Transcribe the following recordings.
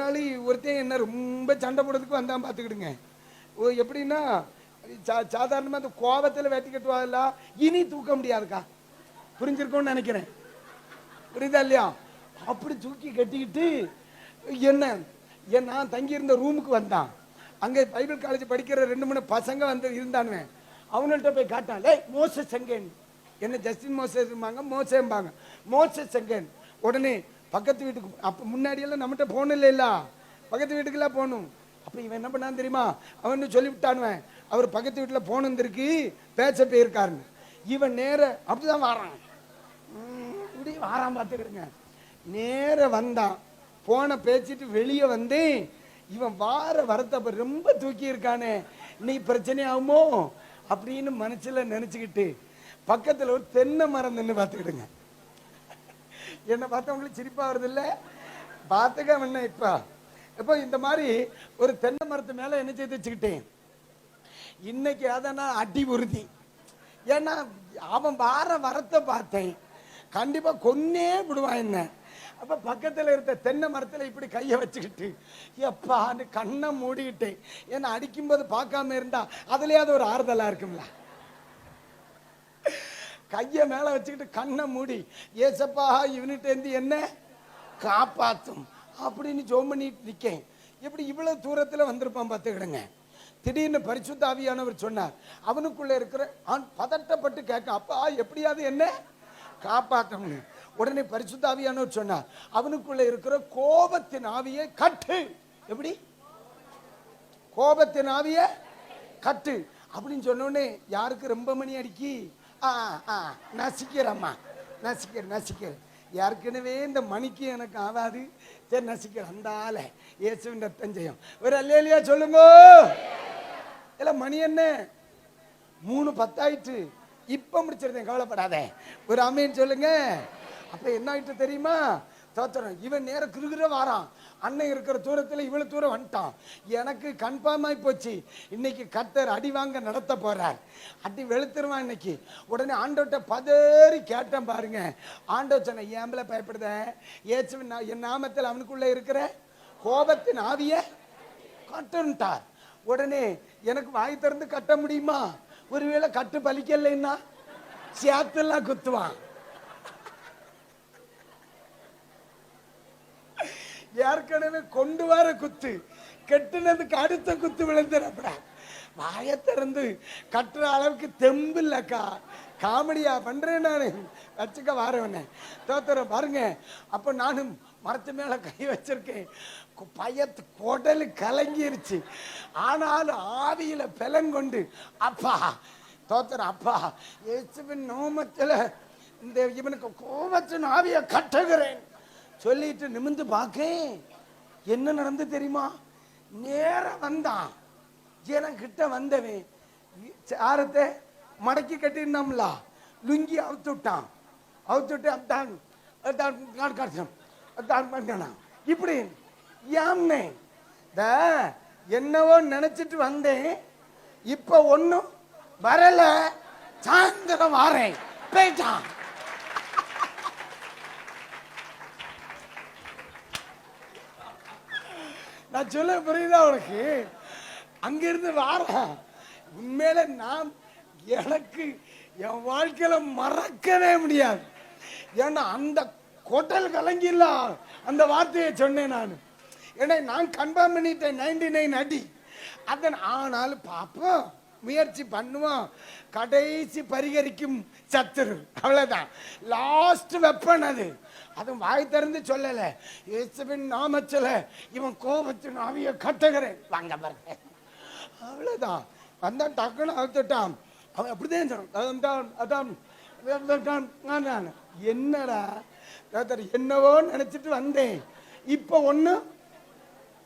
நாள் ஒருத்தன் என்ன ரொம்ப சண்டை போடுறதுக்கு வந்தான் பார்த்துக்கிடுங்க. ஓ எப்படின்னா சா சாதாரணமாக அந்த கோபத்தில் வெட்டி கட்டுவாங்கல்ல இனி தூக்க முடியாதுக்கா. புரிஞ்சிருக்கும்னு நினைக்கிறேன். புரியுதா இல்லையா? அப்படி தூக்கி கட்டிக்கிட்டு என்ன என் நான் தங்கியிருந்த ரூமுக்கு வந்தான். அங்கே பைபிள் காலேஜ் படிக்கிற ரெண்டு மூணு பசங்க வந்து இருந்தானுவேன் அவங்கள்ட்ட போய் காட்டான் லே மோச செங்கன் என்ன ஜஸ்டின் மோசம்பாங்க மோசம்பாங்க. மோச செங்கன் உடனே பக்கத்து வீட்டுக்கு அப்போ முன்னாடியெல்லாம் நம்மகிட்ட போகணும் இல்லைல்ல. பக்கத்து வீட்டுக்கெல்லாம் போகணும் அப்போ இவன் என்ன பண்ணான் தெரியுமா? அவன் சொல்லிவிட்டானுவன் அவர் பக்கத்து வீட்டில் போனந்திருக்கு பேச்ச போயிருக்காருன்னு. இவன் நேர அப்படிதான் வாரான். இப்படி வாரான் பார்த்துக்கிடுங்க. நேர வந்தான். போன பேச்சிட்டு வெளியே வந்து இவன் வார வரத்தப்ப ரொம்ப தூக்கி இருக்கானே நீ பிரச்சனை ஆகுமோ? அப்படின்னு மனசில் நினச்சிக்கிட்டு பக்கத்தில் ஒரு தென்னை மரம் நின்று பார்த்துக்கிடுங்க. என்னை பார்த்தா உங்களுக்கு சிரிப்பா வருது இல்லை பார்த்துக்க என்ன இப்போ. இப்போ இந்த மாதிரி ஒரு தென்னை மரத்து மேலே என்ன செய்து வச்சுக்கிட்டேன்? இன்னைக்கு அதை நான் அடி உறுதி. ஏன்னா அவன் வார வரத்தை பார்த்தேன். கண்டிப்பாக கொன்னே விடுவான் என்ன. அப்போ பக்கத்தில் இருந்த தென்னை மரத்தில் இப்படி கையை வச்சுக்கிட்டு எப்பான்னு கண்ணை மூடிக்கிட்டேன். ஏன்னா அடிக்கும்போது பார்க்காம இருந்தா அதுலேயாவது ஒரு ஆறுதலாக இருக்கும்ல? கையை மேல வச்சுக்கிட்டு கண்ணை மூடி ஏசப்பா இவனிட்ட இருந்து என்ன? காப்பாத்தும். அப்படின்னு ஜோம் பண்ணிட்டு நிற்கேன் இப்படி இவ்வளவு தூரத்துல வந்திருப்பான் பார்த்துக்கிடுங்க. திடீர்னு பரிசுத்தாவியானவர் சொன்னார் அவனுக்குள்ள இருக்கிற ஆண் பதட்டப்பட்டு கேட்க அப்பா எப்படியாவது என்ன? காப்பாற்றணும் உடனே பரிசுத்தாவியானவர் சொன்னார் அவனுக்குள்ள இருக்கிற கோபத்தின் ஆவியை கட்டு. எப்படி? கோபத்தின் ஆவிய கட்டு. அப்படின்னு சொன்னோடனே யாருக்கு ரொம்ப மணி அடிக்கி? ஆ ஆ நசிக்கிறம்மா நசிக்கிறேன் நசிக்கிறேன் ஏற்கனவே இந்த மணிக்கு எனக்கு ஆகாது சரி நசிக்கிறேன் அந்த ஆளை. இயேசுவின் ரத்தம் செய்யும் ஒரு அல்லையா சொல்லுங்க. இல்ல மணி என்ன? மூணு பத்தாயிட்டு இப்ப முடிச்சிருந்தேன் கவலைப்படாத. ஒரு அம்மைன்னு சொல்லுங்க. அப்ப என்ன ஆயிட்டு தெரியுமா? தோத்திரம். இவன் நேரம் கிருகிற வாரான். அண்ணன் இருக்கிற தூரத்தில் இவ்வளோ தூரம் வந்துட்டான். எனக்கு கன்ஃபார்ம் ஆகி போச்சு. இன்னைக்கு கத்தர் அடி வாங்க நடத்த போகிறார் அடி வெளுத்துருவான் இன்னைக்கு. உடனே ஆண்டோட்ட பதறி கேட்டேன் பாருங்க. ஆண்டோ சொன்ன ஏம்பல பயப்படுத? ஏச்சு என் நாமத்தில் அவனுக்குள்ளே இருக்கிற கோபத்தின் ஆவிய கட்டுன்ட்டார். உடனே எனக்கு வாய் திறந்து கட்ட முடியுமா? ஒருவேளை கட்டு பலிக்கலைன்னா சேத்தெல்லாம் குத்துவான். ஏற்கனவே கொண்டு வர குத்து. கெட்டுனதுக்கு அடுத்த குத்து விழுந்துடப்படா வாயை திறந்து கட்டுற அளவுக்கு தெம்பு இல்லக்கா. காமெடியா பண்றேன் நான். வச்சுக்க வாரவனே. தோத்துறேன் பாருங்க. அப்ப நானும் மரத்து மேல கை வச்சிருக்கேன். பயத்து குடல் கலங்கிருச்சு. ஆனாலும் ஆவியில பெலங்கொண்டு அப்பா தோத்துற அப்பா இயேசுவின் நோமத்துல இந்த இவனுக்கு கோபத்தின் ஆவியை கட்டுகிறேன். சொல்லிட்டு நிமிந்து பார்க்கேன். என்ன நடந்து தெரியுமா? நேரா வந்தான். ஜனம் கிட்ட வந்தவன் சாரத்தை மடக்கி கட்டிருந்தோம்ல லுங்கி அவுத்து விட்டான். அவுத்து விட்டு அத்தான் அத்தான் காடு காட்சம் பண்ணான் இப்படி யாம்னே த என்னவோ நினைச்சிட்டு வந்தேன். இப்போ ஒன்றும் வரல. சாயந்தரம் வாரேன். போயிட்டான். நான் சொல்ல புரியுதா உனக்கு? அங்கிருந்து வாரான் உண்மையில நான் எனக்கு என் வாழ்க்கையில மறக்கவே முடியாது. ஏன்னா அந்த கொட்டல் கலங்கில்ல அந்த வார்த்தையை சொன்னேன் நான். ஏன்னா நான் கன்ஃபார்ம் பண்ணிட்டேன் நைன்டி நைன் அடி. அதன் ஆனாலும் பார்ப்போம் முயற்சி பண்ணுவோம். கடைசி பரிகரிக்கும் சத்துரு. அவ்வளவுதான். லாஸ்ட் வெப்பன் அது. அதுவும் வாய் திறந்து சொல்லல. இயேசுவின் நாமச்சல இவன் கோபத்தின் ஆவிய கட்டுகிறேன். வாங்க பாருங்க. அவ்வளவுதான். வந்தான் டக்குன்னு அழுத்துட்டான். அவன் அப்படிதான் சொன்னான் அதான் அதான் என்னடா? என்னவோ நினைச்சிட்டு வந்தேன். இப்போ ஒன்றும்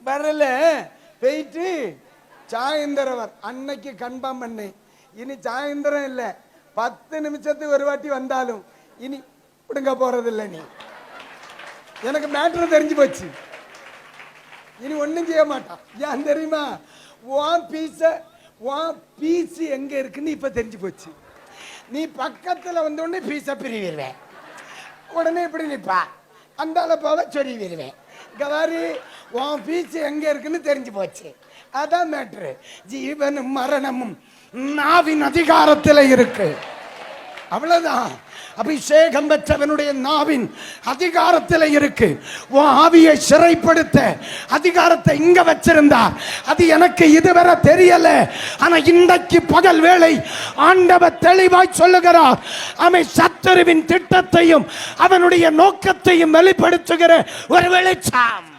வரல. போயிட்டு சாயந்தரவர் அன்னைக்கு கன்ஃபார்ம் பண்ணேன் இனி சாயந்தரம் இல்லை. பத்து நிமிஷத்துக்கு ஒரு வாட்டி வந்தாலும் இனி விடுங்க போறதில்லை நீ. எனக்கு மேட்ரு தெரிஞ்சு போச்சு. இனி ஒன்றும் செய்ய மாட்டான். ஏன் தெரியுமா? உன் பீஸ உன் பீஸ் எங்க இருக்குன்னு இப்போ தெரிஞ்சு போச்சு. நீ பக்கத்தில் வந்தோடனே உடனே பிரிவிடுவேன். உடனே இப்படி நிற்பா அந்த அளப்பாவை சொருவிடுவேன் கவாரி உன் பீச்சு எங்கே இருக்குன்னு தெரிஞ்சு போச்சு. அதான் மேட்ரு ஜீவனும் மரணமும் நாவின் அதிகாரத்தில் இருக்கு. அவ்வளோதான் அபிஷேகம் பெற்றவனுடைய நாவின் அதிகாரத்தில் இருக்கு. உன் ஆவியை சிறைப்படுத்த அதிகாரத்தை இங்க வச்சிருந்தார். அது எனக்கு இதுவரை தெரியல. ஆனா இன்றைக்கு பகல் வேளை ஆண்டவர் தெளிவாய் சொல்லுகிறார். அவன் சத்துருவின் திட்டத்தையும் அவனுடைய நோக்கத்தையும் வெளிப்படுத்துகிற ஒரு வெளிச்சம்.